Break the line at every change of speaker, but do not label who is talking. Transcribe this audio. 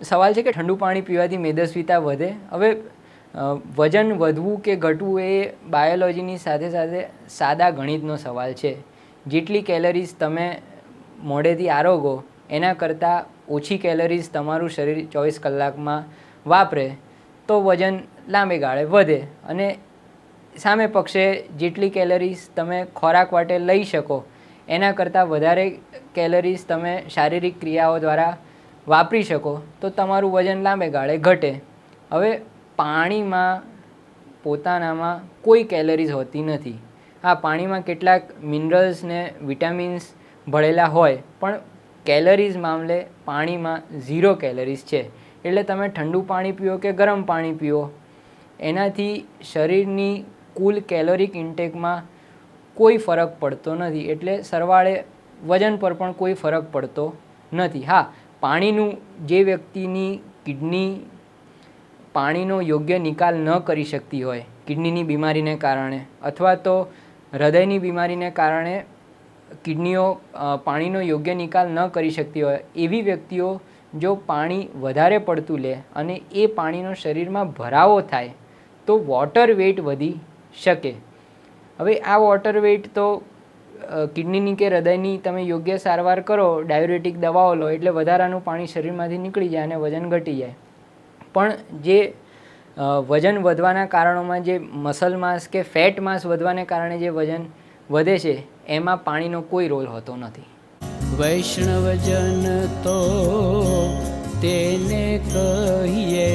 સવાલ છે કે ઠંડુ પાણી પીવાથી મેદસ્વીતા વધે? હવે વજન વધવું કે ઘટવું એ બાયોલોજીની સાથે સાથે સાદા ગણિતનો સવાલ છે. જેટલી કેલરીઝ તમે મોઢેથી આરોગો, એના કરતાં ઓછી કેલરીઝ તમારું શરીર ચોવીસ કલાકમાં વાપરે, તો વજન લાંબે ગાળે વધે. અને સામે પક્ષે જેટલી કેલરીઝ તમે ખોરાક માટે લઈ શકો, એના કરતાં વધારે કેલરીઝ તમે શારીરિક ક્રિયાઓ દ્વારા વાપરી શકો, તો તમારું વજન લાંબે ગાળે ઘટે. હવે પાણીમાં પોતાનામાં કોઈ કેલરીઝ હોતી નથી. હા, પાણીમાં કેટલાક મિનરલ્સ ને વિટામિન્સ ભળેલા હોય, પણ કેલરીઝ મામલે પાણીમાં ઝીરો કેલરીઝ છે. એટલે તમે ઠંડુ પાણી પીઓ કે ગરમ પાણી પીઓ, એનાથી શરીરની કુલ કેલોરિક ઇન્ટેકમાં કોઈ ફરક પડતો નથી. એટલે સરવાળે વજન પર પણ કોઈ ફરક પડતો નથી. હા પાણીનું જે વ્યક્તિની કિડની પાણીનો યોગ્ય નિકાલ ન કરી શકતી હોય, કિડનીની બીમારીને કારણે અથવા તો હૃદયની બીમારીને કારણે કિડનીઓ પાણીનો યોગ્ય નિકાલ ન કરી શકતી હોય, એવી વ્યક્તિઓ જો પાણી વધારે પડતું લે અને એ પાણીનો શરીરમાં ભરાવો થાય, તો વોટર વેટ વધી શકે. હવે આ વોટર વેટ તો કિડનીની કે હૃદયની તમે યોગ્ય સારવાર કરો, ડાયુરેટિક દવાઓ લો, એટલે વધારાનું પાણી શરીરમાંથી નીકળી જાય અને વજન ઘટી જાય. પણ જે વજન વધવાના કારણોમાં જે મસલ માસ કે ફેટ માસ વધવાને કારણે જે વજન વધે છે, એમાં પાણીનો કોઈ રોલ હોતો નથી.
વૈષ્ણવજન તો તેને કહીએ